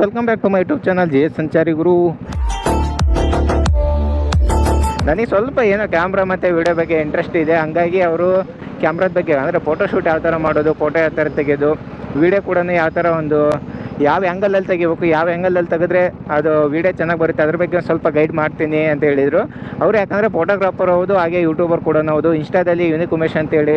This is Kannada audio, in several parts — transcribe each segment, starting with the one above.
Welcome back to my YouTube channel J Sanchari ಗುರು ನನಗೆ ಸ್ವಲ್ಪ ಏನೋ ಕ್ಯಾಮ್ರಾ ಮತ್ತು ವಿಡಿಯೋ ಬಗ್ಗೆ ಇಂಟ್ರೆಸ್ಟ್ ಇದೆ. ಹಂಗಾಗಿ ಅವರು ಕ್ಯಾಮ್ರಾದ ಬಗ್ಗೆ ಅಂದರೆ ಫೋಟೋಶೂಟ್ ಯಾವ ಥರ ಮಾಡೋದು ಫೋಟೋ ಯಾವ ಥರ ತೆಗೆಯೋದು ವಿಡಿಯೋ ಕೂಡ ಯಾವ ಥರ ಒಂದು ಯಾವ ಆ್ಯಂಗಲಲ್ಲಿ ತೆಗಿಬೇಕು, ಯಾವ ಆ್ಯಂಗಲಲ್ಲಿ ತೆಗೆದ್ರೆ ಅದು ವಿಡಿಯೋ ಚೆನ್ನಾಗಿ ಬರುತ್ತೆ, ಅದ್ರ ಬಗ್ಗೆ ಸ್ವಲ್ಪ ಗೈಡ್ ಮಾಡ್ತೀನಿ ಅಂತ ಹೇಳಿದರು. ಅವರು ಯಾಕಂದರೆ ಫೋಟೋಗ್ರಾಫರ್ ಹೌದು, ಹಾಗೆ ಯೂಟ್ಯೂಬರ್ ಕೂಡ ಹೌದು. ಇನ್ಸ್ಟಾದಲ್ಲಿ ಯುನಿಕ್ ಉಮೇಶ್ ಅಂತೇಳಿ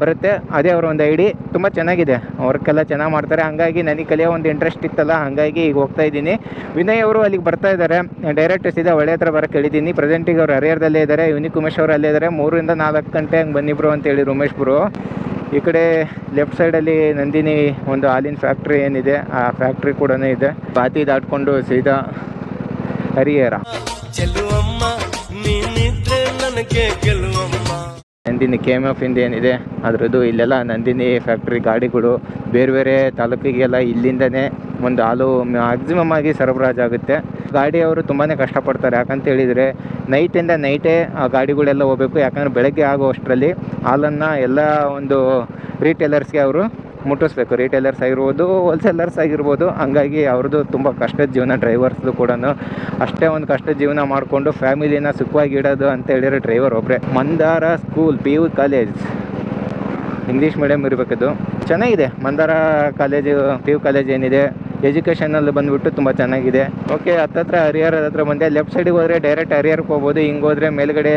ಬರುತ್ತೆ. ಅದೇ ಅವರ ಒಂದು ಐಡಿ. ತುಂಬ ಚೆನ್ನಾಗಿದೆ. ವರ್ಕೆಲ್ಲ ಚೆನ್ನಾಗಿ ಮಾಡ್ತಾರೆ. ಹಂಗಾಗಿ ನನಗೆ ಕಲಿಯೋ ಒಂದು ಇಂಟ್ರೆಸ್ಟ್ ಇತ್ತಲ್ಲ, ಹಾಗಾಗಿ ಈಗ ಹೋಗ್ತಾ ಇದ್ದೀನಿ. ವಿನಯ್ ಅವರು ಅಲ್ಲಿಗೆ ಬರ್ತಾ ಇದ್ದಾರೆ ಡೈರೆಕ್ಟ್ ಸೀದಾ ಒಳ್ಳೆ ಹತ್ರ ಬರೋಕ್ಕೆ ಹೇಳಿದ್ದೀನಿ. ಪ್ರೆಸೆಂಟಿಗೆ ಅವ್ರು ಹರಿಹರದಲ್ಲೇ ಇದ್ದಾರೆ ಯುನಿಕ್ ಉಮೇಶ್ ಅವರು ಅಲ್ಲೇ ಇದ್ದಾರೆ ಮೂರರಿಂದ ನಾಲ್ಕು ಗಂಟೆ ಹಂಗೆ ಬನ್ನಿಬ್ರು ಅಂತೇಳಿ ಉಮೇಶ್ ಬ್ರು. ಈ ಕಡೆ ಲೆಫ್ಟ್ ಸೈಡಲ್ಲಿ ನಂದಿನಿ ಒಂದು ಹಾಲಿನ ಫ್ಯಾಕ್ಟ್ರಿ ಏನಿದೆ ಆ ಫ್ಯಾಕ್ಟ್ರಿ ಕೂಡ ಇದೆ. ಬಾತಿ ದಾಟ್ಕೊಂಡು ಸೀದಾ Harihar. Nandini K M F ಇಂದ ಏನಿದೆ ಅದರದ್ದು ಇಲ್ಲೆಲ್ಲ ನಂದಿನಿ ಫ್ಯಾಕ್ಟ್ರಿ ಗಾಡಿಗಳು ಬೇರೆ ಬೇರೆ ತಾಲೂಕಿಗೆಲ್ಲ ಇಲ್ಲಿಂದನೇ ಒಂದು ಹಾಲು ಮ್ಯಾಕ್ಸಿಮಮ್ ಆಗಿ ಸರಬರಾಜು ಆಗುತ್ತೆ ಗಾಡಿಯವರು ತುಂಬಾ ಕಷ್ಟಪಡ್ತಾರೆ. ಯಾಕಂತ ಹೇಳಿದರೆ ನೈಟಿಂದ ನೈಟೇ ಆ ಗಾಡಿಗಳೆಲ್ಲ ಹೋಗ್ಬೇಕು. ಯಾಕಂದರೆ ಬೆಳಗ್ಗೆ ಆಗೋ ಅಷ್ಟರಲ್ಲಿ ಹಾಲನ್ನು ಎಲ್ಲ ಒಂದು ರೀಟೇಲರ್ಸ್ಗೆ ಅವರು ಮುಟ್ಟಿಸ್ಬೇಕು. ರೀಟೇಲರ್ಸ್ ಆಗಿರ್ಬೋದು ಹೋಲ್ಸೇಲರ್ಸ್ ಆಗಿರ್ಬೋದು. ಹಂಗಾಗಿ ಅವ್ರದ್ದು ತುಂಬ ಕಷ್ಟದ ಜೀವನ ಡ್ರೈವರ್ಸ್ದು ಕೂಡ ಅಷ್ಟೇ ಒಂದು ಕಷ್ಟದ ಜೀವನ ಮಾಡಿಕೊಂಡು ಫ್ಯಾಮಿಲಿನ ಸುಖವಾಗಿ ಇಡೋದು ಅಂತ ಹೇಳಿರೋ ಡ್ರೈವರ್ ಒಬ್ಬರೇ Mandara school P U college English medium ಇರಬೇಕದು. ಚೆನ್ನಾಗಿದೆ. Mandara college P U college ಏನಿದೆ? ಎಜುಕೇಷನಲ್ಲಿ ಬಂದುಬಿಟ್ಟು ತುಂಬ ಚೆನ್ನಾಗಿದೆ. ಓಕೆ ಹತ್ತತ್ರ ಹರಿಹರದ ಹತ್ರ ಬಂದೆ. ಲೆಫ್ಟ್ ಸೈಡಿಗೆ ಹೋದರೆ ಡೈರೆಕ್ಟ್ ಹರಿಹರಕ್ಕೆ ಹೋಗ್ಬೋದು. ಹಿಂಗೆ ಹೋದರೆ ಮೇಲ್ಗಡೆ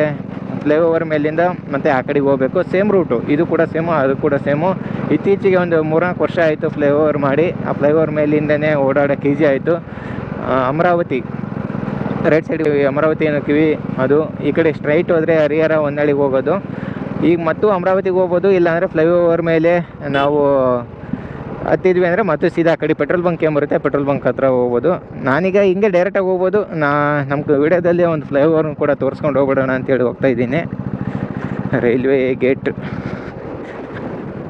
ಫ್ಲೈಓವರ್ ಮೇಲಿಂದ ಮತ್ತೆ ಆ ಕಡೆಗೆ ಹೋಗಬೇಕು. ಸೇಮ್ ರೂಟು ಇದು ಕೂಡ ಸೇಮು ಅದು ಕೂಡ ಸೇಮು ಇತ್ತೀಚೆಗೆ ಒಂದು ಮೂರ್ನಾಲ್ಕು ವರ್ಷ ಆಯಿತು ಫ್ಲೈಓವರ್ ಮಾಡಿ. ಆ ಫ್ಲೈಓವರ್ ಮೇಲಿಂದನೇ ಓಡಾಡೋಕೆ ಈಸಿ ಆಯಿತು. ಅಮರಾವತಿ. ರೈಟ್ ಸೈಡ್ ಅಮರಾವತಿ ಕಿವಿ ಅದು. ಈ ಕಡೆ ಸ್ಟ್ರೈಟ್ ಹೋದರೆ ಹರಿಹರ ಒಂದಳಿಗೆ ಹೋಗೋದು. ಈಗ ಮತ್ತು ಅಮರಾವತಿಗೆ ಹೋಗ್ಬೋದು. ಇಲ್ಲಾಂದರೆ ಫ್ಲೈಓವರ್ ಮೇಲೆ ನಾವು ಹತ್ತಿದ್ವಿ ಅಂದರೆ ಮತ್ತೆ ಸೀದಾ ಆ ಕಡೆ ಪೆಟ್ರೋಲ್ ಬಂಕ್ ಏನು ಬರುತ್ತೆ, ಪೆಟ್ರೋಲ್ ಬಂಕ್ ಹತ್ರ ಹೋಗ್ಬೋದು. ನಾನೀಗ ಹಿಂಗೆ ಡೈರೆಕ್ಟಾಗಿ ಹೋಗ್ಬೋದು. ನಾ ನಮ್ಮ ವಿಡಿಯೋದಲ್ಲಿ ಒಂದು ಫ್ಲೈಓವರ್ನ ಕೂಡ ತೋರಿಸ್ಕೊಂಡು ಹೋಗ್ಬಿಡೋಣ ಅಂತೇಳಿ ಹೋಗ್ತಾ ಇದ್ದೀನಿ. ರೈಲ್ವೆ ಗೇಟ್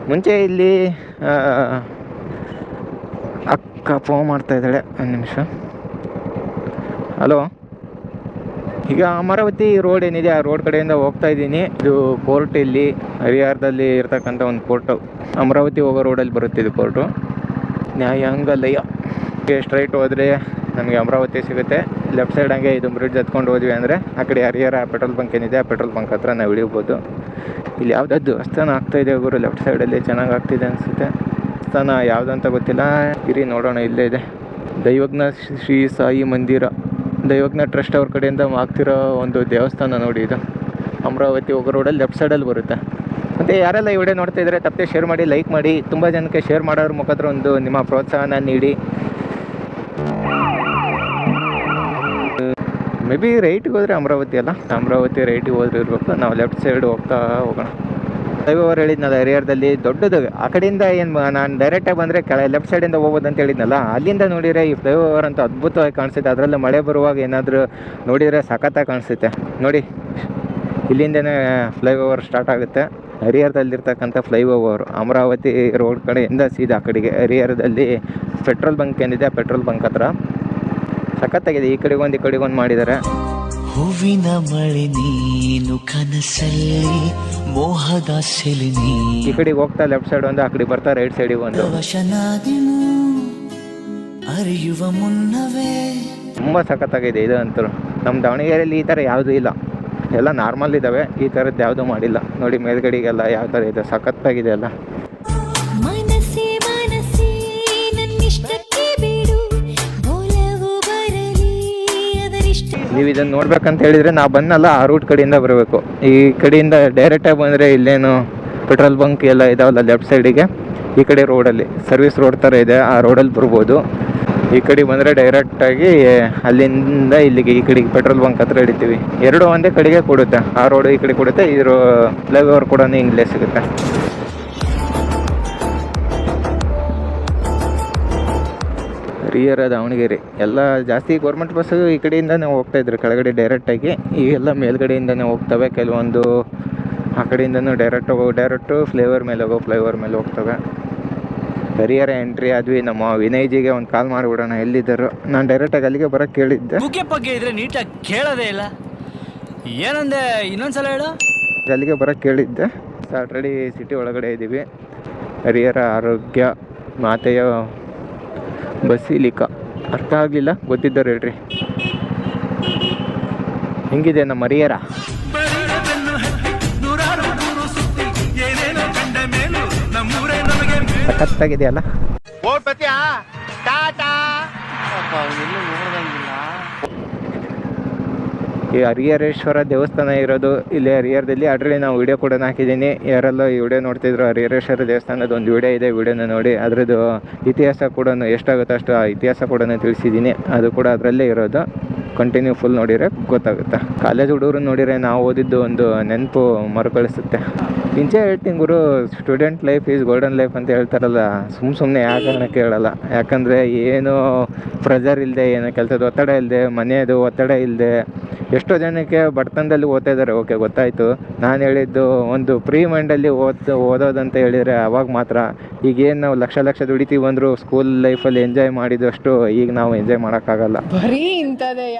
ಮುಂಚೆ ಇಲ್ಲಿ ಅಕ್ಕ ಫೋನ್ ಮಾಡ್ತಾ ಇದ್ದಾಳೆ. ಒಂದು ನಿಮಿಷ. ಹಲೋ ಈಗ ಅಮರಾವತಿ ರೋಡ್ ಏನಿದೆ, ಆ ರೋಡ್ ಕಡೆಯಿಂದ ಹೋಗ್ತಾ ಇದ್ದೀನಿ. ಇದು ಕೋರ್ಟ್ ಇಲ್ಲಿ, ಹರಿಹರದಲ್ಲಿ ಇರ್ತಕ್ಕಂಥ ಒಂದು ಕೋರ್ಟು ಅಮರಾವತಿ ಹೋಗೋ ರೋಡಲ್ಲಿ ಬರುತ್ತೆ ಇದು ಕೋರ್ಟು ನ್ಯಾಯಾಂಗಲಯ. ಸ್ಟ್ರೈಟ್ ಹೋದರೆ ನಮಗೆ ಅಮರಾವತಿ ಸಿಗುತ್ತೆ. ಲೆಫ್ಟ್ ಸೈಡ್ ಹಂಗೆ ಇದು ಬ್ರಿಡ್ಜ್ ಹತ್ಕೊಂಡು ಹೋದ್ವಿ ಅಂದರೆ, ಆ ಕಡೆ ಹರಿಹರ ಪೆಟ್ರೋಲ್ ಬಂಕ್ ಏನಿದೆ, ಆ ಪೆಟ್ರೋಲ್ ಬಂಕ್ ಹತ್ರ ನಾವು ಇಳಿಬೋದು. ಇಲ್ಲಿ ಯಾವುದಾದ್ರು ದೇವಸ್ಥಾನ ಆಗ್ತಾಯಿದೆ ಗುರು ಲೆಫ್ಟ್ ಸೈಡಲ್ಲಿ ಚೆನ್ನಾಗಿ ಆಗ್ತಿದೆ ಅನಿಸುತ್ತೆ. ದೇವಸ್ಥಾನ ಯಾವುದಂತ ಗೊತ್ತಿಲ್ಲ. ಇರಿ ನೋಡೋಣ, ಇಲ್ಲೇ ಇದೆ. ದೈವಜ್ಞ ಶ್ರೀ ಸಾಯಿ ಮಂದಿರ. ದೈವಜ್ಞ ಟ್ರಸ್ಟ್ ಅವ್ರ ಕಡೆಯಿಂದ ಆಗ್ತಿರೋ ಒಂದು ದೇವಸ್ಥಾನ ನೋಡಿ ಇದು. ಅಮರಾವತಿ ಹೋಗೋ ರೋಡಲ್ಲಿ ಲೆಫ್ಟ್ ಸೈಡಲ್ಲಿ ಬರುತ್ತೆ. ಮತ್ತು ಯಾರೆಲ್ಲ ಈ ವಿಡಿಯೋ ನೋಡ್ತಾ ಇದ್ದರೆ ತಪ್ಪದೆ ಶೇರ್ ಮಾಡಿ ಲೈಕ್ ಮಾಡಿ, ತುಂಬ ಜನಕ್ಕೆ ಶೇರ್ ಮಾಡೋರ ಮುಖಾಂತರ ಒಂದು ನಿಮ್ಮ ಪ್ರೋತ್ಸಾಹನ ನೀಡಿ. ಮೇ ಬಿ ರೈಟಿಗೆ ಹೋದರೆ ಅಮರಾವತಿ ಅಲ್ಲ? ಅಮರಾವತಿ ರೈಟಿಗೆ ಹೋದ್ರೆ ಇರಬೇಕು. ನಾವು ಲೆಫ್ಟ್ ಸೈಡ್ ಹೋಗ್ತಾ ಹೋಗೋಣ. ಫ್ಲೈಓವರ್ ಹೇಳಿದ್ನಲ್ಲ ಹರಿಹರದಲ್ಲಿ ದೊಡ್ಡದು. ಆ ಕಡೆಯಿಂದ ಏನು ನಾನು ಡೈರೆಕ್ಟಾಗಿ ಬಂದರೆ ಕೆಳ ಲೆಫ್ಟ್ ಸೈಡಿಂದ ಹೋಗೋದು ಅಂತ ಹೇಳಿದ್ನಲ್ಲ, ಅಲ್ಲಿಂದ ನೋಡಿದರೆ ಈ ಫ್ಲೈಓವರ್ ಅಂತ ಅದ್ಭುತವಾಗಿ ಕಾಣಿಸುತ್ತೆ. ಅದರಲ್ಲೂ ಮಳೆ ಬರುವಾಗ ಏನಾದರೂ ನೋಡಿದರೆ ಸಖತ್ತಾಗಿ ಕಾಣಿಸುತ್ತೆ. ನೋಡಿ, ಇಲ್ಲಿಂದನೇ ಫ್ಲೈಓವರ್ ಸ್ಟಾರ್ಟ್ ಆಗುತ್ತೆ. ಹರಿಹರದಲ್ಲಿರ್ತಕ್ಕಂಥ ಫ್ಲೈಓವರ್ ಅಮರಾವತಿ ರೋಡ್ ಕಡೆಯಿಂದ ಸೀದಾ ಆ ಕಡೆಗೆ. ಹರಿಹರದಲ್ಲಿ ಪೆಟ್ರೋಲ್ ಬಂಕ್ ಏನಿದೆ ಆ ಪೆಟ್ರೋಲ್ ಬಂಕ್ ಹತ್ರ. ಸಖತ್ತಾಗಿದೆ. ಈ ಕಡೆಗೊಂದು ಈ ಕಡೆಗೊಂದು ಮಾಡಿದ್ದಾರೆ. ಹೂವಿನ ಮಳೆ ನೀನು ಕನಸಲ್ಲಿ ಮೋಹದ ಸೆಲೆ ಈ ಕಡೆಗೆ ಹೋಗ್ತಾ ಲೆಫ್ಟ್ ಸೈಡ್ ಒಂದು ಆ ಕಡೆ ಬರ್ತಾ ರೈಟ್ ಸೈಡ್ ಒಂದು. ವಶನಾದಿನು ಅರಿಯುವ ಮುನ್ನವೇ. ತುಂಬಾ ಸಖತ್ತಾಗಿದೆ ಇದು ಅಂತೂ. ನಮ್ಮ ದಾವಣಗೆರೆಯಲ್ಲಿ ಈ ಥರ ಯಾವುದೂ ಇಲ್ಲ. ಎಲ್ಲ ನಾರ್ಮಲ್ ಇದ್ದಾವೆ. ಈ ಥರದ್ದು ಯಾವುದೂ ಮಾಡಿಲ್ಲ. ನೋಡಿ ಮೇಲ್ಗಡೆಗೆಲ್ಲ ಯಾವ ಥರ ಇದೆ. ಸಖತ್ತಾಗಿದೆ ಅಲ್ಲ ನೀವು ಇದನ್ನು ನೋಡ್ಬೇಕಂತ ಹೇಳಿದರೆ ನಾವು ಬಂದಲ್ಲ ಆ ರೂಟ್ ಕಡೆಯಿಂದ ಬರಬೇಕು. ಈ ಕಡೆಯಿಂದ ಡೈರೆಕ್ಟಾಗಿ ಬಂದರೆ ಇಲ್ಲೇನು ಪೆಟ್ರೋಲ್ ಬಂಕ್ ಎಲ್ಲ ಇದಾವಲ್ಲ ಲೆಫ್ಟ್ ಸೈಡಿಗೆ ಈ ಕಡೆ ರೋಡಲ್ಲಿ ಸರ್ವಿಸ್ ರೋಡ್ ಥರ ಇದೆ, ಆ ರೋಡಲ್ಲಿ ಬರ್ಬೋದು. ಈ ಕಡೆ ಬಂದರೆ ಡೈರೆಕ್ಟಾಗಿ ಅಲ್ಲಿಂದ ಇಲ್ಲಿಗೆ ಈ ಕಡೆಗೆ ಪೆಟ್ರೋಲ್ ಬಂಕ್ ಹತ್ರ ಹಿಡಿತೀವಿ. ಎರಡು ಒಂದೇ ಕಡೆಗೆ ಕೊಡುತ್ತೆ. ಆ ರೋಡ್ ಈ ಕಡೆ ಕೊಡುತ್ತೆ ಈ ರೋ ಫ್ಲೈಓವರ್ ಕೂಡ ಹಿಂಗಲೇ ಸಿಗುತ್ತೆ. ಹರಿಹರ ದಾವಣಗೆರೆ. ಎಲ್ಲ ಜಾಸ್ತಿ ಗೌರ್ಮೆಂಟ್ ಬಸ್ಸು ಈ ಕಡೆಯಿಂದನೇ ಹೋಗ್ತಾ ಇದ್ರು. ಕೆಳಗಡೆ ಡೈರೆಕ್ಟಾಗಿ ಈಗೆಲ್ಲ ಮೇಲ್ಗಡೆಯಿಂದನೇ ಹೋಗ್ತವೆ. ಕೆಲವೊಂದು ಆ ಕಡೆಯಿಂದನೂ ಡೈರೆಕ್ಟ್ ಹೋಗೋ ಡೈರೆಕ್ಟು ಫ್ಲೇವರ್ ಮೇಲೆ ಹೋಗೋ ಫ್ಲೇವರ್ ಮೇಲೆ ಹೋಗ್ತವೆ. ಹರಿಹರ ಎಂಟ್ರಿ ಆದ್ವಿ ನಮ್ಮ ವಿನಯ್ಜಿಗೆ ಒಂದು ಕಾಲ್ ಮಾಡಿಬಿಡೋಣ. ಎಲ್ಲಿದ್ದರು? ನಾನು ಡೈರೆಕ್ಟಾಗಿ ಅಲ್ಲಿಗೆ ಬರೋಕ್ಕೆ ಕೇಳಿದ್ದೆ. ಬಗ್ಗೆ ಇದ್ರೆ ನೀಟಾಗಿ ಕೇಳೋದೇ ಇಲ್ಲ. ಏನಂದೆ? ಇನ್ನೊಂದ್ಸಲ ಹೇಳು. ಅಲ್ಲಿಗೆ ಬರೋಕ್ಕೆ ಕೇಳಿದ್ದೆ. ಆಲ್ರೆಡಿ ಸಿಟಿ ಒಳಗಡೆ ಇದ್ದೀವಿ ಹರಿಹರ ಆರೋಗ್ಯ ಮಾತೆಯ ಬಸಿಲಿಕಾ. ಅರ್ಥ ಆಗಲಿಲ್ಲ? ಗೊತ್ತಿದ್ದವ್ರು ಹೇಳ್ರಿ. ಹೆಂಗಿದೆ ನಮ್ಮ ಹರಿಹರ ಸಖತ್ತಾಗಿದೆಯಲ್ಲ ಈ ಹರಿಹರೇಶ್ವರ ದೇವಸ್ಥಾನ ಇರೋದು, ಇಲ್ಲಿ ಹರಿಹರದಲ್ಲಿ ಅದರಲ್ಲಿ ನಾವು ವೀಡಿಯೋ ಕೂಡ ಹಾಕಿದ್ದೀನಿ. ಯಾರೆಲ್ಲ ಈ ವಿಡಿಯೋ ನೋಡ್ತಿದ್ರು ಹರಿಹರೇಶ್ವರ ದೇವಸ್ಥಾನದ ಒಂದು ವಿಡಿಯೋ ಇದೆ ವಿಡಿಯೋನ ನೋಡಿ. ಅದರದ್ದು ಇತಿಹಾಸ ಕೂಡ ಎಷ್ಟಾಗುತ್ತೋ ಅಷ್ಟು ಆ ಇತಿಹಾಸ ಕೂಡ ತಿಳಿಸಿದ್ದೀನಿ. ಅದು ಕೂಡ ಅದರಲ್ಲೇ ಇರೋದು. ಕಂಟಿನ್ಯೂ ಫುಲ್ ನೋಡಿದರೆ ಗೊತ್ತಾಗುತ್ತೆ. ಕಾಲೇಜ್ ಹುಡುಗರು ನೋಡಿದರೆ ನಾವು ಓದಿದ್ದು ಒಂದು ನೆನಪು ಮರುಕಳಿಸುತ್ತೆ. ಇಂಚೆ ಹೇಳ್ತೀನಿ ಗುರು student life is golden life ಅಂತ ಹೇಳ್ತಾರಲ್ಲ ಸುಮ್ಮ ಸುಮ್ಮನೆ ಯಾಕೆ ಕೇಳಲ್ಲ. ಯಾಕಂದರೆ ಏನು ಪ್ರೆಜರ್ ಇಲ್ಲದೆ ಏನು ಕೆಲಸದ ಒತ್ತಡ ಇಲ್ಲದೆ ಮನೆಯದು ಒತ್ತಡ ಇಲ್ಲದೆ ಎಷ್ಟೋ ಜನಕ್ಕೆ ಬಡತನದಲ್ಲಿ ಓದ್ತಾ ಇದ್ದಾರೆ. ಓಕೆ, ಗೊತ್ತಾಯಿತು. ನಾನು ಹೇಳಿದ್ದು ಒಂದು ಪ್ರೀ ಮೈಂಡಲ್ಲಿ ಓದ್, ಓದೋದಂತ ಹೇಳಿದರೆ ಅವಾಗ ಮಾತ್ರ. ಈಗೇನು ನಾವು ಲಕ್ಷ ಲಕ್ಷ ದುಡಿತೀವಿ ಅಂದರೂ ಸ್ಕೂಲ್ ಲೈಫಲ್ಲಿ ಎಂಜಾಯ್ ಮಾಡಿದಷ್ಟು ಈಗ ನಾವು ಎಂಜಾಯ್ ಮಾಡೋಕ್ಕಾಗಲ್ಲ. ಬರೀ ಇಂಥದೆಯಾ